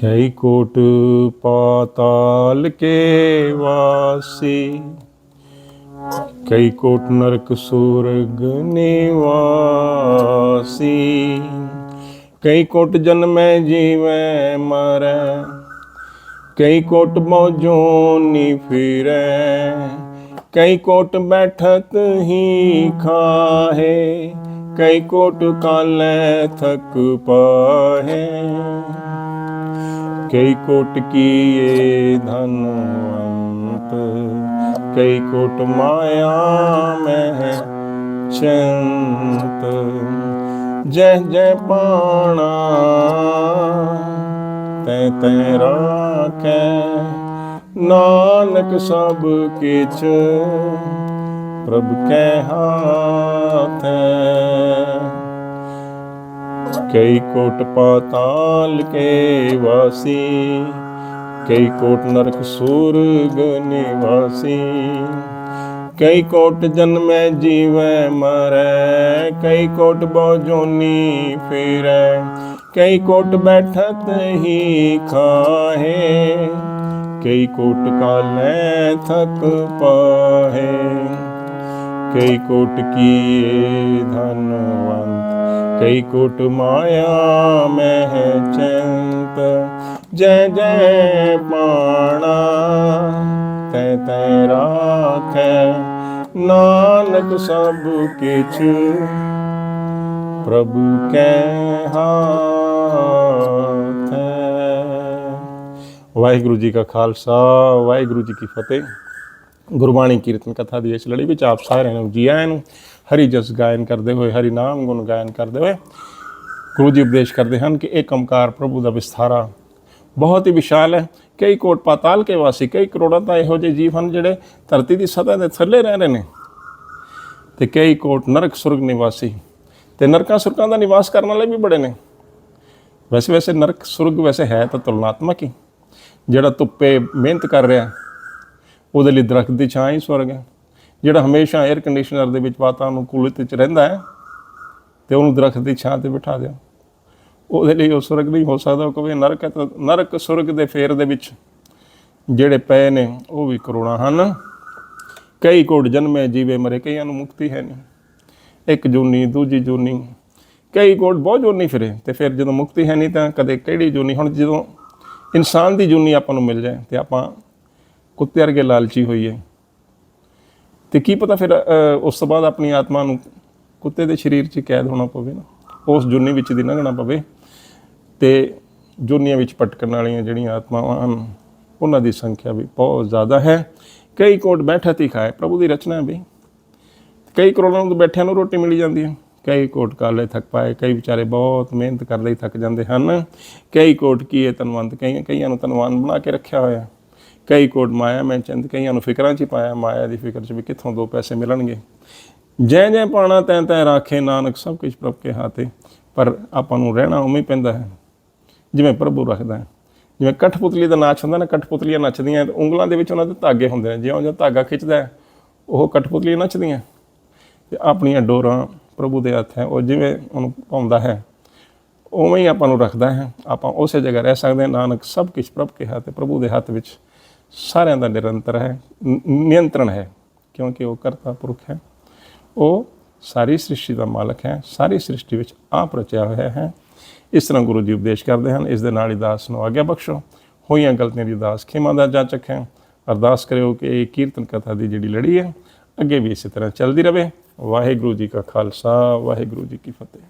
ਕਈ ਕੋਟ ਪਾਤਾਲ ਕੇ ਵਾਸੀ ਕਈ ਕੋਟ ਨਰਕ ਸੁਰਗ ਨਿਵਾਸੀ ਕਈ ਕੋਟ ਜਨਮੈ ਜੀਵੈ ਮਰੈ ਕਈ ਕੋਟ ਮੌਜੋਂ ਨੀ ਫਿਰੈ ਕਈ ਕੋਟ ਬੈਠਤ ਹੀ ਖਾਹੇ ਕਈ ਕੋਟ ਕਾਲੈ ਥਕ ਪਾਹੇ ਕਈ ਕੋਟ ਕੀਏ ਧਨਵੰਤ ਕਈ ਕੋਟ ਮਾਇਆ ਮਹਿ ਚੰਤ। ਜੈ ਜੈ ਪਾਣਾ, ਤੈ ਤੈ ਰਾਖੈ, ਨਾਨਕ ਸਭ ਕਿਛ, ਪ੍ਰਭ ਕੈ ਹਾਂ ਕਈ ਕੋਟ ਪਾਤਾਲ ਕੇ ਵਾਸੀ, ਕਈ ਕੋਟ ਨਰਕ ਸੂਰਗ ਨਿਵਾਸੀ, ਕਈ ਕੋਟ ਜਨਮੈ ਜੀਵੈ ਮਰੈ, ਕਈ ਕੋਟ ਬਹੁ ਜੋਨੀ ਫਿਰੈ, ਕਈ ਕੋਟ ਬੈਠਤ ਹੀ ਖਾਹੇ, ਕਈ ਕੋਟ ਕਾਲੈ ਥਕ ਪਾਹੇ, ਕਈ ਕੋਟ ਕੀਏ ਧਨਵੰਤ ਕਈ ਕੋਟ ਮਾਇਆ, ਮਹਿ ਚੰਤ। ਜੈ ਜੈ ਪਾਣਾ, ਤੈ ਤੈ ਰਾਖੈ। ਨਾਨਕ ਸਭ ਕਿਛ ਪ੍ਰਭੂ ਕੈ ਹਾਥ। ਵਾਹਿਗੁਰੂ ਜੀ ਕਾ ਖਾਲਸਾ, ਵਾਹਿਗੁਰੂ ਜੀ ਕੀ ਫਤਿਹ। ਗੁਰਬਾਣੀ ਕੀਰਤਨ ਕਥਾ ਦੀ ਇਸ ਲੜੀ ਵਿੱਚ ਆਪ ਸਾਰਿਆਂ ਨੂੰ ਜੀ ਆਇਆਂ ਨੂੰ ਹਰੀ ਜਸ ਗਾਇਨ ਕਰਦੇ ਹੋਏ, ਹਰੀ ਨਾਮ ਗੁਣ ਗਾਇਨ ਕਰਦੇ ਹੋਏ ਗੁਰੂ ਜੀ ਉਪਦੇਸ਼ ਕਰਦੇ ਹਨ ਕਿ ਇਹ ਕੰਮਕਾਰ ਪ੍ਰਭੂ ਦਾ ਵਿਸਥਾਰਾ ਬਹੁਤ ਹੀ ਵਿਸ਼ਾਲ ਹੈ। ਕਈ ਕੋਟ ਪਾਤਾਲ ਕੇ ਵਾਸੀ, ਕਈ ਕਰੋੜਾਂ ਤਾਂ ਇਹੋ ਜਿਹੇ ਜੀਵ ਹਨ ਜਿਹੜੇ ਧਰਤੀ ਦੀ ਸਤਹ ਦੇ ਥੱਲੇ ਰਹਿ ਰਹੇ ਨੇ। ਤੇ ਕਈ ਕੋਟ ਨਰਕ ਸੁਰਗ ਨਿਵਾਸੀ ਤੇ ਨਰਕਾਂ ਸੁਰਗਾਂ ਦਾ ਨਿਵਾਸ ਕਰਨ ਵਾਲੇ ਵੀ ਬੜੇ ਨੇ। ਵੈਸੇ ਵੈਸੇ ਨਰਕ ਸੁਰਗ ਵੈਸੇ ਹੈ ਤਾਂ ਤੁਲਨਾਤਮਕ ਹੀ। ਜਿਹੜਾ ਧੁੱਪੇ ਮਿਹਨਤ ਕਰ ਰਿਹਾ ਉਹਦੇ ਲਈ ਦਰਖਤ ਦੀ ਛਾਂ ਹੀ ਸਵਰਗ ਹੈ। ਜਿਹੜਾ ਹਮੇਸ਼ਾ 에ਅਰ ਕੰਡੀਸ਼ਨਰ ਦੇ ਵਿੱਚ ਵਾਤਾਨੁਕੂਲਿਤ 'ਚ ਰਹਿੰਦਾ ਹੈ, ਤੇ ਉਹਨੂੰ ਦਰਖਤ ਦੀ ਛਾਂ ਤੇ ਬਿਠਾ ਦਿਓ। ਉਹਦੇ ਲਈ ਉਹ ਸਵਰਗ ਨਹੀਂ ਹੋ ਸਕਦਾ, ਉਹ ਕਹੇ ਨਰਕ ਹੈ ਨਰਕ ਸਵਰਗ ਦੇ ਫੇਰ ਦੇ ਵਿੱਚ ਜਿਹੜੇ ਪਏ ਨੇ, ਉਹ ਵੀ ਕਰੋੜਾਂ ਹਨ। ਕਈ ਕੋਟ ਜਨਮੇ, ਜੀਵੇ ਮਰੇ, ਕਈਆਂ ਨੂੰ ਮੁਕਤੀ ਹੈ ਨਹੀਂ। ਇੱਕ ਜੂਨੀ, ਦੂਜੀ ਜੂਨੀ, ਕਈ ਕੋਟ ਬਹੁਤ ਜੂਨੀ ਫਿਰੇ, ਤੇ ਫਿਰ ਜਦੋਂ ਮੁਕਤੀ ਹੈ ਨਹੀਂ ਤਾਂ ਕਦੇ ਕਿਹੜੀ ਜੂਨੀ? ਹੁਣ ਜਦੋਂ ਇਨਸਾਨ ਦੀ ਜੂਨੀ ਆਪਾਂ ਨੂੰ ਮਿਲ ਜਾਏ, ਤੇ ਆਪਾਂ ਕੁੱਤੇ ਵਰਗੇ ਲਾਲਚੀ ਹੋਈਏ ਤੇ ਕੀ ਪਤਾ ਫਿਰ ਉਸ ਤੋਂ ਬਾਅਦ ਆਪਣੀ ਆਤਮਾ ਨੂੰ ਕੁੱਤੇ ਦੇ ਸਰੀਰ 'ਚ ਕੈਦ ਹੋਣਾ ਪਵੇ ਨਾ। ਉਸ ਜੁਨੀ ਵਿੱਚ ਦੀ ਲੰਘਣਾ ਪਵੇ ਤੇ ਜੁਨੀਆਂ ਵਿੱਚ ਭਟਕਣ ਵਾਲੀਆਂ ਜਿਹੜੀਆਂ ਆਤਮਾਵਾਂ ਹਨ, ਉਹਨਾਂ ਦੀ ਸੰਖਿਆ ਵੀ ਬਹੁਤ ਜ਼ਿਆਦਾ ਹੈ। ਕਈ ਕੋਟ ਬੈਠਤ ਹੀ ਖਾਏ ਪ੍ਰਭੂ ਦੀ ਰਚਨਾ ਵੀ। ਕਈ ਕਰੋੜਾਂ ਨੂੰ ਬੈਠਿਆਂ ਨੂੰ ਰੋਟੀ ਮਿਲੀ ਜਾਂਦੀ ਹੈ। ਕਈ ਕੋਟ ਕਾਲੇ ਥੱਕ ਪਾਏ, ਕਈ ਵਿਚਾਰੇ ਬਹੁਤ ਮਿਹਨਤ ਕਰਦੇ ਹੀ ਥੱਕ ਜਾਂਦੇ ਹਨ। ਕਈ ਕੋਟ ਕੀ ਕੀਏ ਤਨਵੰਤ ਕਈਆਂ ਕਈਆਂ ਨੂੰ ਤਨਵਾਨ ਬਣਾ ਕੇ ਰੱਖਿਆ ਹੋਇਆ। ਕਈ ਕੋਟ ਮਾਇਆ, ਮੈਂ ਚੰਦ ਕਈਆਂ ਨੂੰ ਫਿਕਰਾਂ 'ਚ ਹੀ ਪਾਇਆ, ਮਾਇਆ ਦੀ ਫਿਕਰ 'ਚ ਵੀ ਕਿੱਥੋਂ ਦੋ ਪੈਸੇ ਮਿਲਣਗੇ। ਜੈ ਜੈ ਪਾਣਾ, ਤੈਂ ਤੈਂ ਰਾਖੇ ਨਾਨਕ, ਸਭ ਕੁਝ ਪ੍ਰਭ ਕੇ ਹਾਤੇ ਪਰ ਆਪਾਂ ਨੂੰ ਰਹਿਣਾ ਉਵੇਂ ਪੈਂਦਾ ਹੈ। ਜਿਵੇਂ ਪ੍ਰਭੂ ਰੱਖਦਾ ਹੈ। ਜਿਵੇਂ ਕਠਪੁਤਲੀ ਦਾ ਨਾਚ ਹੁੰਦਾ ਨਾ ਕਠਪੁਤਲੀਆਂ ਨੱਚਦੀਆਂ ਤੇ ਉਂਗਲਾਂ ਦੇ ਵਿੱਚ ਉਹਨਾਂ ਦੇ ਧਾਗੇ ਹੁੰਦੇ ਨੇ, ਜਿਉਂ ਜਿਉਂ ਧਾਗਾ ਖਿੱਚਦਾ ਉਹ ਕਠਪੁਤਲੀਆਂ ਨੱਚਦੀਆਂ। ਤੇ ਆਪਣੀਆਂ ਡੋਰਾਂ ਪ੍ਰਭੂ ਦੇ ਹੱਥ ਹੈ, ਉਹ ਜਿਵੇਂ ਉਹਨੂੰ ਪਾਉਂਦਾ ਹੈ, ਉਵੇਂ ਹੀ ਆਪਾਂ ਨੂੰ ਰੱਖਦਾ ਹੈ। ਆਪਾਂ ਉਸੇ ਜਗ੍ਹਾ ਰਹਿ ਸਕਦੇ ਹਾਂ, ਨਾਨਕ ਸਭ ਕੁਝ ਪ੍ਰਭ ਕੇ ਹੱਥ ਹੈ ਪ੍ਰਭੂ ਦੇ ਹੱਥ ਵਿੱਚ। ਸਾਰਿਆਂ ਦਾ ਨਿਰੰਤਰ ਹੈ, ਨ- ਨਿਯੰਤਰਣ ਹੈ, ਕਿਉਂਕਿ ਉਹ ਕਰਤਾ ਪੁਰਖ ਹੈ। ਉਹ ਸਾਰੀ ਸ੍ਰਿਸ਼ਟੀ ਦਾ ਮਾਲਕ ਹੈ, ਸਾਰੀ ਸ੍ਰਿਸ਼ਟੀ ਵਿੱਚ ਆਪ ਰਚਿਆ ਹੋਇਆ ਹੈ। ਇਸ ਤਰ੍ਹਾਂ ਗੁਰੂ ਜੀ ਉਪਦੇਸ਼ ਕਰਦੇ ਹਨ, ਇਸ ਦੇ ਨਾਲ ਹੀ ਦਾਸ ਨੂੰ ਆਗਿਆ ਬਖਸ਼ੋ। ਹੋਈਆਂ ਗਲਤੀਆਂ ਦੀ ਦਾਸ ਖਿਮਾ ਦਾ ਜਾਚਕ ਹੈ। ਅਰਦਾਸ ਕਰਿਓ ਕਿ ਇਹ ਕੀਰਤਨ ਕਥਾ ਦੀ ਜਿਹੜੀ ਲੜੀ ਹੈ, ਅੱਗੇ ਵੀ ਇਸੇ ਤਰ੍ਹਾਂ ਚੱਲਦੀ ਰਹੇ ਵਾਹਿਗੁਰੂ ਜੀ ਕਾ ਖਾਲਸਾ, ਵਾਹਿਗੁਰੂ ਜੀ ਕੀ ਫਤਿਹ।